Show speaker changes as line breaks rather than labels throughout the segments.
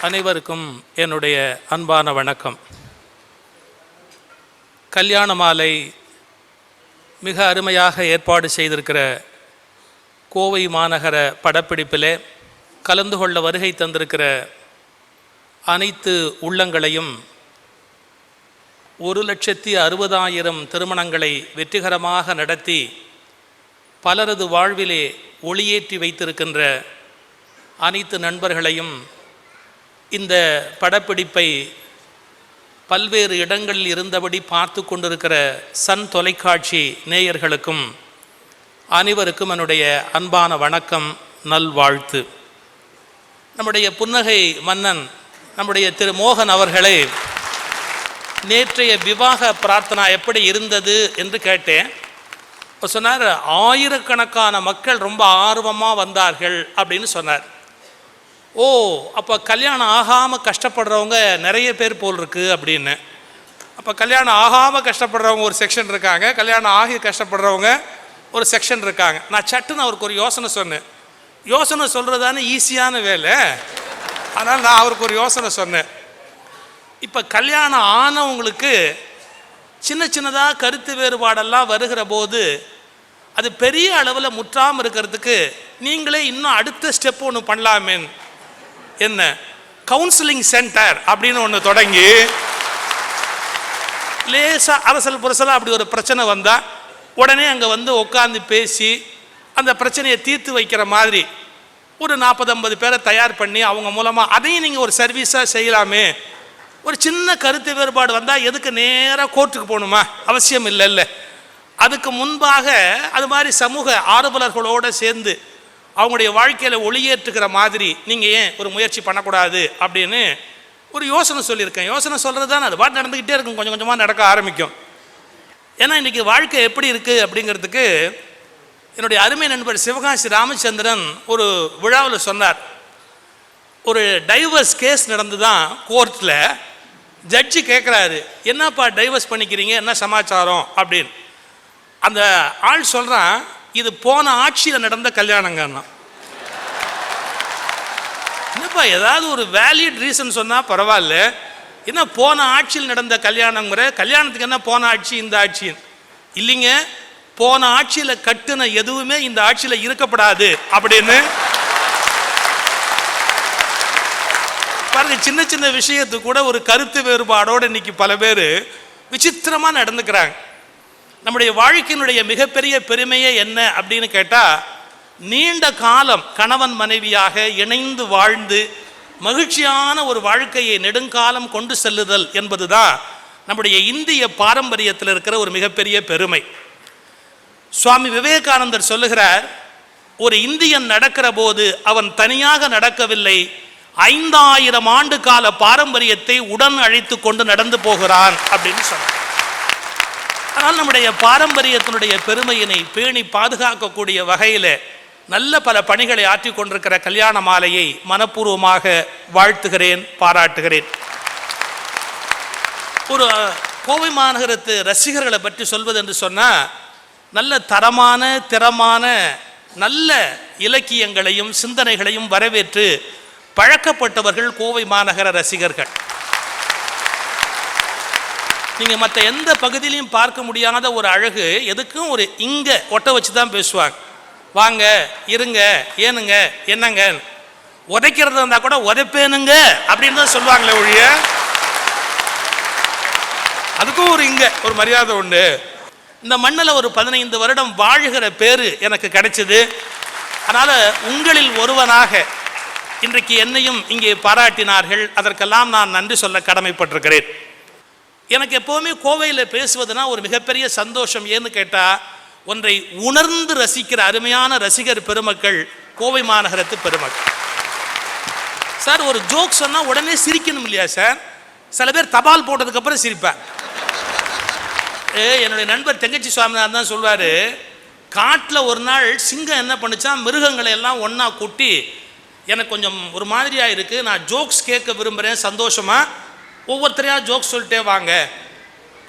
அனைவருக்கும் என்னுடைய அன்பான வணக்கம். கல்யாண மாலை மிக அருமையாக ஏற்பாடு செய்திருக்கிற கோவை மாநகர படப்பிடிப்பிலே கலந்து கொள்ள வருகை தந்திருக்கிற அனைத்து உள்ளங்களையும் ஒரு லட்சத்தி அறுபதாயிரம் திருமணங்களை வெற்றிகரமாக நடத்தி பலரது வாழ்விலே ஒளியேற்றி வைத்திருக்கின்ற அனைத்து நண்பர்களையும் இந்த படப்பிடிப்பை பல்வேறு இடங்களில் இருந்தபடி பார்த்து கொண்டிருக்கிற சன் தொலைக்காட்சி நேயர்களுக்கும் அனைவருக்கும் என்னுடைய அன்பான வணக்கம் நல்வாழ்த்து. நம்முடைய புன்னகை மன்னன் நம்முடைய திரு மோகன் அவர்களை நேற்றைய விவாக பிரார்த்தனா எப்படி இருந்தது என்று கேட்டேன். இப்போ சொன்னார் ஆயிரக்கணக்கான மக்கள் ரொம்ப ஆர்வமாக வந்தார்கள் அப்படின்னு சொன்னார். ஓ அப்போ கல்யாணம் ஆகாமல் கஷ்டப்படுறவங்க நிறைய பேர் போல் இருக்கு அப்படின்னு. அப்போ கல்யாணம் ஆகாமல் கஷ்டப்படுறவங்க ஒரு செக்ஷன் இருக்காங்க. கல்யாணம் ஆகி கஷ்டப்படுறவங்க ஒரு செக்ஷன் இருக்காங்க. நான் சட்டுன்னு அவருக்கு ஒரு யோசனை சொன்னேன். யோசனை சொல்கிறதானே ஈஸியான வேலை. அதனால் நான் அவருக்கு ஒரு யோசனை சொன்னேன். இப்போ கல்யாணம் ஆனவங்களுக்கு சின்ன சின்னதாக கருத்து வேறுபாடெல்லாம் வருகிற போது அது பெரிய அளவில் முற்றாமல் இருக்கிறதுக்கு நீங்களே இன்னும் அடுத்த ஸ்டெப் ஒன்று பண்ணலாமேன் என்ன? கவுன்சிலிங் சென்டர் அப்படின்னு ஒன்று தொடங்கி லேசாக அரசல் புரசலாக அப்படி ஒரு பிரச்சனை வந்தால் உடனே அங்கே வந்து உட்காந்து பேசி அந்த பிரச்சனையை தீர்த்து வைக்கிற மாதிரி ஒரு நாற்பது ஐம்பது பேரை தயார் பண்ணி அவங்க மூலமாக அதையும் நீங்கள் ஒரு சர்வீஸாக செய்யலாமே. ஒரு சின்ன கருத்து வேறுபாடு வந்தால் எதுக்கு நேராக கோர்ட்டுக்கு போகணுமா? அவசியம் இல்லைல்ல. அதுக்கு முன்பாக அது மாதிரி சமூக ஆர்வலர்களோடு சேர்ந்து அவங்களுடைய வாழ்க்கையில் ஒளியேற்றுக்கிற மாதிரி நீங்கள் ஏன் ஒரு முயற்சி பண்ணக்கூடாது அப்படின்னு ஒரு யோசனை சொல்லியிருக்கேன். யோசனை சொல்கிறது தான் அது பாட்டு நடந்துக்கிட்டே இருக்கும். கொஞ்சம் கொஞ்சமாக நடக்க ஆரம்பிக்கும். ஏன்னா இன்றைக்கி வாழ்க்கை எப்படி இருக்குது அப்படிங்கிறதுக்கு என்னுடைய அருமை நண்பர் சிவகாசி ராமச்சந்திரன் ஒரு விழாவில் சொன்னார். ஒரு டைவர்ஸ் கேஸ் நடந்து தான் கோர்ட்டில் ஜட்ஜி கேட்குறாரு என்னப்பா டைவர்ஸ் பண்ணிக்கிறீங்க? என்ன சமாச்சாரம்? அப்படின்னு. அந்த ஆள் சொல்கிறான் இது போன ஆட்சியில் நடந்த கல்யாணங்கன்னா என்னப்பா ஏதாவது ஒரு வேலிட் ரீசன் சொன்னால் பரவாயில்ல. என்ன போன ஆட்சியில் நடந்த கல்யாணங்கிற கல்யாணத்துக்கு என்ன போன ஆட்சி இந்த ஆட்சி இல்லைங்க போன ஆட்சியில் கட்டுன எதுவுமே இந்த ஆட்சியில் இருக்கப்படாது. அப்படின்னு. பாருங்க சின்ன சின்ன விஷயத்துக்கு கூட ஒரு கருத்து வேறுபாடோடு இன்னைக்கு பல பேர் விசித்திரமாக நடந்துக்கிறாங்க. நம்முடைய வாழ்க்கையினுடைய மிகப்பெரிய பெருமையே என்ன அப்படின்னு கேட்டால் நீண்ட காலம் கணவன் மனைவியாக இணைந்து வாழ்ந்து மகிழ்ச்சியான ஒரு வாழ்க்கையை நெடுங்காலம் கொண்டு செல்லுதல் என்பதுதான் நம்முடைய இந்திய பாரம்பரியத்தில் இருக்கிற ஒரு மிகப்பெரிய பெருமை. சுவாமி விவேகானந்தர் சொல்லுகிறார் ஒரு இந்தியன் நடக்கிற போது அவன் தனியாக நடக்கவில்லை ஐந்தாயிரம் ஆண்டு கால பாரம்பரியத்தை உடன் அழைத்து கொண்டு நடந்து போகிறான் அப்படின்னு சொன்னார். ஆனால் நம்முடைய பாரம்பரியத்தினுடைய பெருமையினை பேணி பாதுகாக்கக்கூடிய வகையில் நல்ல பல பணிகளை ஆற்றி கொண்டிருக்கிற கல்யாண மாலையை மனப்பூர்வமாக வாழ்த்துகிறேன் பாராட்டுகிறேன். ஒரு கோவை மாநகரத்து ரசிகர்களை பற்றி சொல்வது என்று சொன்னால் நல்ல தரமான திறமான நல்ல இலக்கியங்களையும் சிந்தனைகளையும் வரவேற்று பழக்கப்பட்டவர்கள் கோவை மாநகர ரசிகர்கள். நீங்கள் மற்ற எந்த பகுதியிலையும் பார்க்க முடியாத ஒரு அழகு எதுக்கும் ஒரு இங்கே ஒட்ட வச்சு தான் பேசுவாங்க. வாங்க இருங்க ஏனுங்க என்னங்க? உதைக்கிறது இருந்தால் கூட உதைப்பேனுங்க அப்படின்னு தான் சொல்லுவாங்களே ஒழிய. அதுக்கும் ஒரு இங்கே ஒரு மரியாதை உண்டு. இந்த மண்ணில் ஒரு பதினைந்து வருடம் வாழுகிற பேர் எனக்கு கிடைச்சது. அதனால் உங்களில் ஒருவனாக இன்றைக்கு என்னையும் இங்கே பாராட்டினார்கள். அதற்கெல்லாம் நான் நன்றி சொல்ல கடமைப்பட்டிருக்கிறேன். எனக்கு எப்போவுமே கோவையில் பேசுவதுனா ஒரு மிகப்பெரிய சந்தோஷம். ஏன்னு கேட்டால் ஒன்றை உணர்ந்து ரசிக்கிற அருமையான ரசிகர் பெருமக்கள் கோவை மாநகரத்து பெருமக்கள். சார் ஒரு ஜோக் சொன்னால் உடனே சிரிக்கணும் இல்லையா சார்? சில பேர் தபால் போட்டதுக்கப்புறம் சிரிப்பேன் ஏ என்னுடைய நண்பர் தெங்கச்சி சுவாமிநாதன் தான் சொல்வார் காட்டில் ஒரு நாள் சிங்கம் என்ன பண்ணுச்சா மிருகங்களை எல்லாம் ஒன்றா கூட்டி எனக்கு கொஞ்சம் ஒரு மாதிரியாக இருக்குது நான் ஜோக்ஸ் கேட்க விரும்புகிறேன் சந்தோஷமாக ஒவ்வொருத்தரையாக ஜோக் சொல்லிட்டே வாங்க.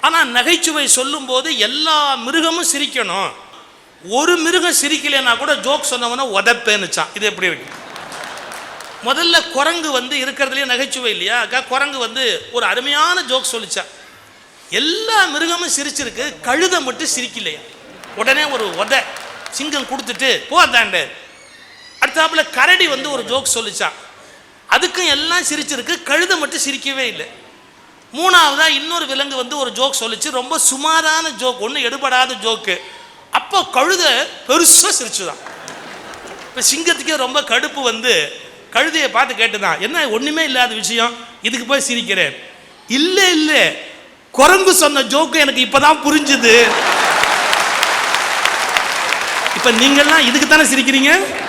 ஆனால் நகைச்சுவை சொல்லும்போது எல்லா மிருகமும் சிரிக்கணும். ஒரு மிருகம் சிரிக்கலைன்னா கூட ஜோக் சொன்னவன உதப்பேன்னுச்சான் இது எப்படி இருக்கு? முதல்ல குரங்கு வந்து இருக்கிறதுலே நகைச்சுவை இல்லையா? அக்கா குரங்கு வந்து ஒரு அருமையான ஜோக் சொல்லிச்சா எல்லா மிருகமும் சிரிச்சிருக்கு கழுதை மட்டும் சிரிக்கலையா? உடனே ஒரு உத சிங்கம் கொடுத்துட்டு போ அடுத்தாப்புல கரடி வந்து ஒரு ஜோக் சொல்லிச்சான். அதுக்கும் எல்லாம் சிரிச்சிருக்கு கழுதை மட்டும் சிரிக்கவே இல்லை. மூணாவதா இன்னொரு விலங்கு வந்து ஒரு ஜோக் சொல்லிச்சு. ரொம்ப சுமாரான ஜோக் ஒன்றும் எடுபடாத ஜோக்கு அப்போ கழுதை பெருசாக சிரிச்சுதான். இப்போ சிங்கத்துக்கே ரொம்ப கடுப்பு வந்து கழுதையை பார்த்து கேட்டுதான். என்ன ஒன்றுமே இல்லாத விஷயம். இதுக்கு போய் சிரிக்கிறேன். இல்லை இல்லை. குரங்கு சொன்ன ஜோக்கு எனக்கு இப்போதான் புரிஞ்சுது. இப்போ நீங்கள்லாம் இதுக்கு தானே சிரிக்கிறீங்க?